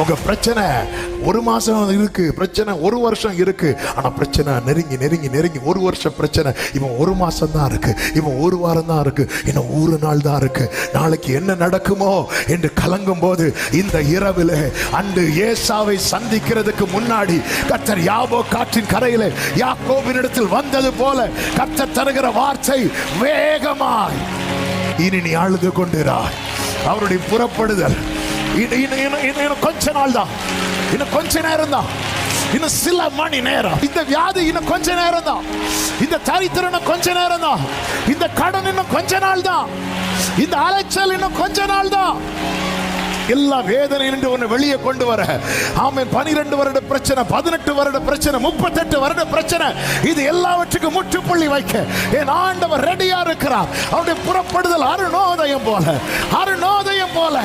உங்க பிரச்சனை ஒரு மாசம் இருக்கு பிரச்சனை ஒரு வருஷம் இருக்கு. ஆனா பிரச்சனை நெருங்கி நெருங்கி நெருங்கி ஒரு வருஷம் பிரச்சனை. இவன் ஒரு மாசம் தான் இருக்கு. இவன் ஒரு வாரம் தான் இருக்கு. இன்னும் ஒரு நாள் தான் இருக்கு. நாளைக்கு என்ன நடக்குமோ என்று கலங்கும் போது இந்த இரவில் அன்று ஏசாவை சந்திக்கிறதுக்கு முன்னாடி கர்த்தர் யாபோ காற்றின் கரையிலே யாக்கோபினிடத்தில் வந்தது போல கர்த்தர் தருகிற வார்த்தை வேகமாய். இனி நீ அழுது கொண்டிராய். அவருடைய புறப்படுதல் இன்னும் கொஞ்ச நாள் தான். இன்னும் கொஞ்ச நேரம் தான். இன்னும் சில மணி நேரம். இந்த வியாதி இன்னும் கொஞ்ச நேரம் தான். இந்த தரித்திரம் இன்னும் கொஞ்ச நேரம் தான். இந்த கடன் இன்னும் கொஞ்ச நாள் தான். இந்த அலைச்சல் இன்னும் கொஞ்ச நாள் தான். எல்லா வேதனை நின்று ஒன்று வெளியே கொண்டு வர. ஆமென். பனிரெண்டு வருட பிரச்சனை பதினெட்டு வருட பிரச்சனை முப்பத்தெட்டு வருட பிரச்சனை. இது எல்லாவற்றுக்கும் முற்றுப்புள்ளி வைக்க. என் ஆண்டவர் ரெடியா இருக்கிறார். அவருடைய புறப்படுதல் அருணோதயம் போல. அருணோதயம் போல.